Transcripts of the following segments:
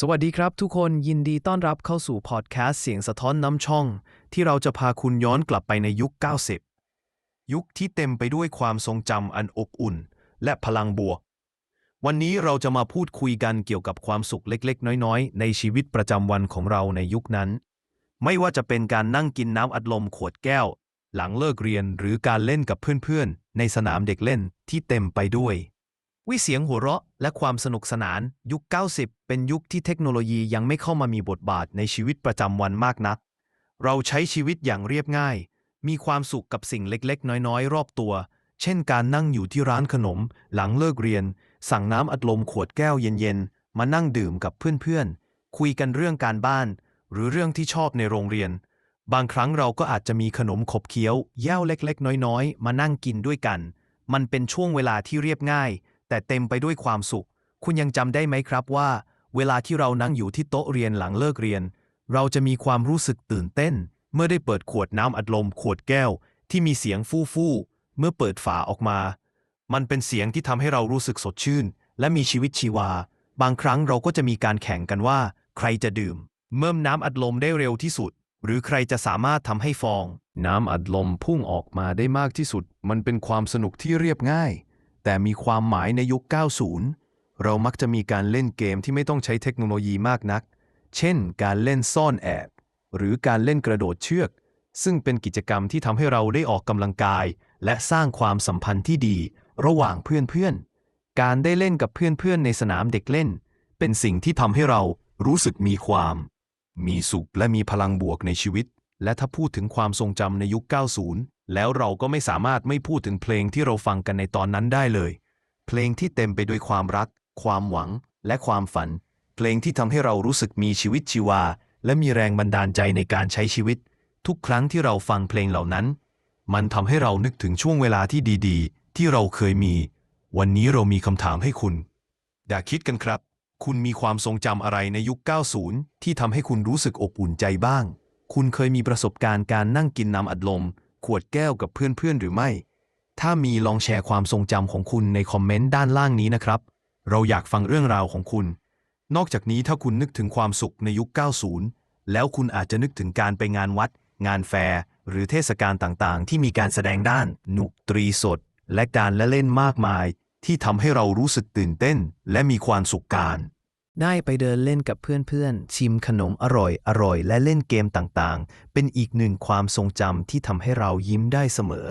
สวัสดีครับทุกคนยินดีต้อนรับเข้าสู่พอดแคสต์เสียงสะท้อนน้ำช่อง ที่เราจะพาคุณย้อนกลับไปในยุค 90 ยุคที่เต็มไปด้วยความทรงจำอันอบอุ่น และพลังบวก วันนี้เราจะมาพูดคุยกันเกี่ยวกับความสุขเล็กๆ น้อยๆ ในชีวิตประจำวันของเราในยุคนั้น ไม่ว่าจะเป็นการนั่งกินน้ำอัดลมขวดแก้ว หลังเลิกเรียนหรือการเล่นกับเพื่อนๆ ในสนามเด็กเล่นที่เต็มไปด้วย วิเสียงหัวเราะและความสนุกสนานยุค 90 เป็นยุคที่เทคโนโลยียังไม่เข้ามามีบทบาทในชีวิตประจำวันมากนัก เราใช้ชีวิตอย่างเรียบง่าย มีความสุขกับสิ่งเล็กๆ น้อยๆ รอบตัว เช่นการนั่งอยู่ที่ร้านขนม หลังเลิกเรียน สั่งน้ำอัดลมขวดแก้วเย็นๆ มานั่งดื่มกับเพื่อนๆ คุยกันเรื่องการบ้าน หรือเรื่องที่ชอบในโรงเรียน บางครั้งเราก็อาจจะมีขนมขบเคี้ยวแย่วเล็กๆ น้อยๆ มานั่งกินด้วยกัน มันเป็นช่วงเวลาที่เรียบง่าย แต่เต็มไปด้วยความสุข คุณยังจำได้ไหมครับว่า เวลาที่เรานั่งอยู่ที่โต๊ะเรียนหลังเลิกเรียน เราจะมีความรู้สึกตื่นเต้น เมื่อได้เปิดขวดน้ำอัดลมขวดแก้ว ที่มีเสียงฟู่ฟู่เมื่อเปิดฝาออกมา มันเป็นเสียงที่ทำให้เรารู้สึกสดชื่น และมีชีวิตชีวา บางครั้งเราก็จะมีการแข่งกันว่า ใครจะดื่ม เมื่มน้ำอัดลมได้เร็วที่สุด หรือใครจะสามารถทำให้ฟอง น้ำอัดลมพุ่งออกมาได้มากที่สุด มันเป็นความสนุกที่เรียบง่าย แต่มีความหมายในยุค 90 เรามักจะมีการเล่นเกมที่ไม่ต้องใช้เทคโนโลยีมากนัก เช่น การเล่นซ่อนแอบ หรือการเล่นกระโดดเชือก ซึ่งเป็นกิจกรรมที่ทำให้เราได้ออกกำลังกาย และสร้างความสัมพันธ์ที่ดี ระหว่างเพื่อนๆ การได้เล่นกับเพื่อนๆ ในสนามเด็กเล่น เป็นสิ่งที่ทำให้เรารู้สึกมีความ มีสุขและมีพลังบวกในชีวิต และถ้าพูดถึงความทรงจำในยุค 90 แล้วเราก็ไม่สามารถไม่พูดถึงเพลงที่เราฟังกันในตอนนั้นได้เลย เพลงที่เต็มไปด้วยความรัก ความหวัง และความฝัน เพลงที่ทำให้เรารู้สึกมีชีวิตชีวา และมีแรงบันดาลใจในการใช้ชีวิต ทุกครั้งที่เราฟังเพลงเหล่านั้น มันทำให้เรานึกถึงช่วงเวลาที่ดีๆ ที่เราเคยมี วันนี้เรามีคำถามให้คุณ อยาคิดกันครับ คุณมีความทรงจำอะไรในยุค 90 ที่ทำให้คุณรู้สึกอบอุ่นใจบ้าง คุณเคยมีประสบการณ์การนั่งกินน้ำอัดลม ขวดแก้วกับเพื่อนๆหรือไม่ ถ้ามีลองแชร์ความทรงจำของคุณในคอมเมนต์ด้านล่างนี้นะครับ เราอยากฟังเรื่องราวของคุณ นอกจากนี้ถ้าคุณนึกถึงความสุขในยุค 90 แล้วคุณอาจจะนึกถึงการไปงานวัด งานแฟร์หรือเทศกาลต่างๆ ที่มีการแสดงด้านหนุกตรีสด และการละเล่นมากมาย ที่ทำให้เรารู้สึกตื่นเต้น และมีความสุขการ ได้ไปเดินเล่นกับเพื่อนๆ ชิมขนมอร่อยอร่อย และเล่นเกมต่างๆ เป็นอีกหนึ่งความทรงจำที่ทำให้เรายิ้มได้เสมอ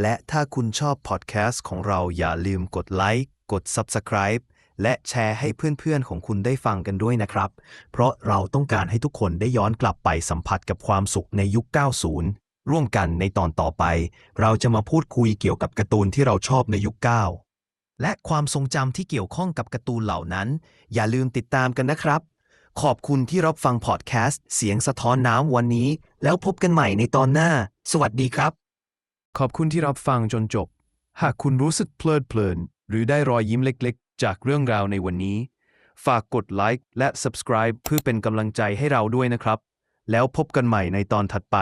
และถ้าคุณชอบพอดแคสต์ของเราอย่าลืมกดไลค์กด Subscribe และแชร์ให้เพื่อนๆของคุณได้ฟังกันด้วยนะครับ เพราะเราต้องการให้ทุกคนได้ย้อนกลับไปสัมผัสกับความสุขในยุค 90 ร่วมกันในตอนต่อไป เราจะมาพูดคุยเกี่ยวกับการ์ตูนที่เราชอบในยุค 9 และความทรงจำที่เกี่ยวข้องกับการ์ตูนเหล่านั้น อย่าลืมติดตามกันนะครับ ขอบคุณที่รับฟังพอดแคสต์ เสียงสะท้อนน้ำวันนี้ แล้วพบกันใหม่ในตอนหน้า สวัสดีครับ ขอบคุณที่รับฟังจนจบ หากคุณรู้สึกเพลิดเพลิน หรือได้รอยยิ้มเล็กๆ จากเรื่องราวในวันนี้ ฝากกดไลค์และ subscribe เพื่อเป็นกำลังใจให้เราด้วยนะครับ แล้วพบกันใหม่ในตอนถัดไป